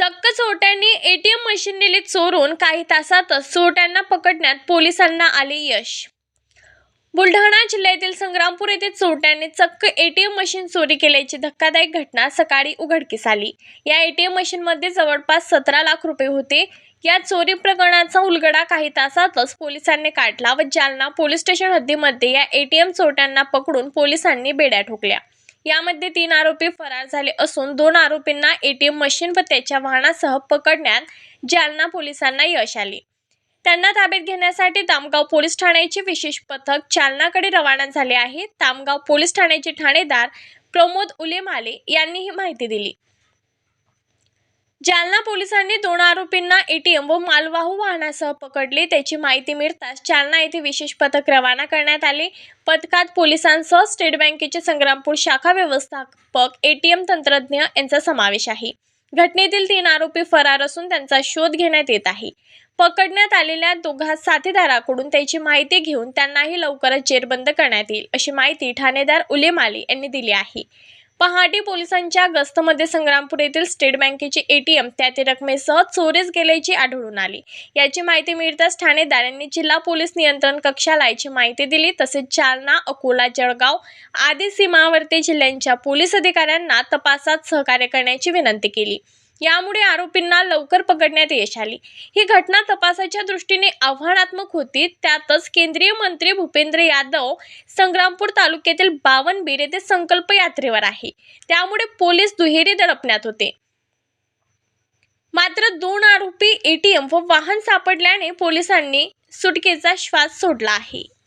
चक्क चोरट्यांनी ATM machine दिली चोरून काही तासातच चोरट्यांना पकडण्यात पोलिसांना आले यश. बुलढाणा जिल्ह्यातील संग्रामपूर येथे चोरट्यांनी चक्क एटीएम मशीन चोरी केल्याची धक्कादायक घटना सकाळी उघडकीस आली. या एटीएम मशीनमध्ये जवळपास सतरा लाख रुपये होते. या चोरी प्रकरणाचा उलगडा काही तासातच पोलिसांनी काढला व जालना पोलीस स्टेशन हद्दीमध्ये या एटीएम चोरट्यांना पकडून पोलिसांनी बेड्या ठोकल्या. यामध्ये तीन आरोपी फरार झाले असून दोन आरोपींना एटीएम मशीन व त्याच्या वाहनासह पकडण्यात जालना पोलिसांना यश आले. त्यांना ताब्यात घेण्यासाठी तामगाव पोलीस ठाण्याचे विशेष पथक चालनाकडे रवाना झाले आहे. तामगाव पोलीस ठाण्याचे ठाणेदार प्रमोद उलेमाले यांनी ही माहिती दिली. जालना पोलिसांनी दोन आरोपींना एटीएम व मालवाहू वाहनासह पकडले. त्याची माहिती मिळताच जालना येथे विशेष पथक रवाना करण्यात आले. पथकात पोलिसांसह स्टेट बँकेचे संग्रामपूर शाखा व्यवस्थापक एटीएम तंत्रज्ञ यांचा समावेश आहे. घटनेतील तीन आरोपी फरार असून त्यांचा शोध घेण्यात येत आहे. पकडण्यात आलेल्या दोघा साथीदाराकडून त्याची माहिती घेऊन त्यांनाही लवकरच जेरबंद करण्यात येईल अशी माहिती ठाणेदार उलेमाली यांनी दिली आहे. पहाटे पोलिसांच्या गस्तमध्ये संग्रामपूर येथील स्टेट बँकेचे एटीएम त्यातील रकमेसह चोरीस गेल्याची आढळून आली. याची माहिती मिळताच ठाणेदारांनी जिल्हा पोलीस नियंत्रण कक्षाला याची माहिती दिली. तसेच जालना अकोला जळगाव आदी सीमावर्ती जिल्ह्यांच्या पोलीस अधिकाऱ्यांना तपासात सहकार्य करण्याची विनंती केली. यामुळे आरोपींना लवकर पकडण्यात यश आली. ही घटना तपासाच्या दृष्टीने आव्हानात्मक होती. त्यातच केंद्रीय मंत्री भूपेंद्र यादव संग्रामपूर तालुक्यातील बावनबीर येथे संकल्प यात्रेवर आहे. त्यामुळे पोलीस दुहेरी दडपण्यात होते. मात्र दोन आरोपी एटीएम व वाहन सापडल्याने पोलिसांनी सुटकेचा श्वास सोडला आहे.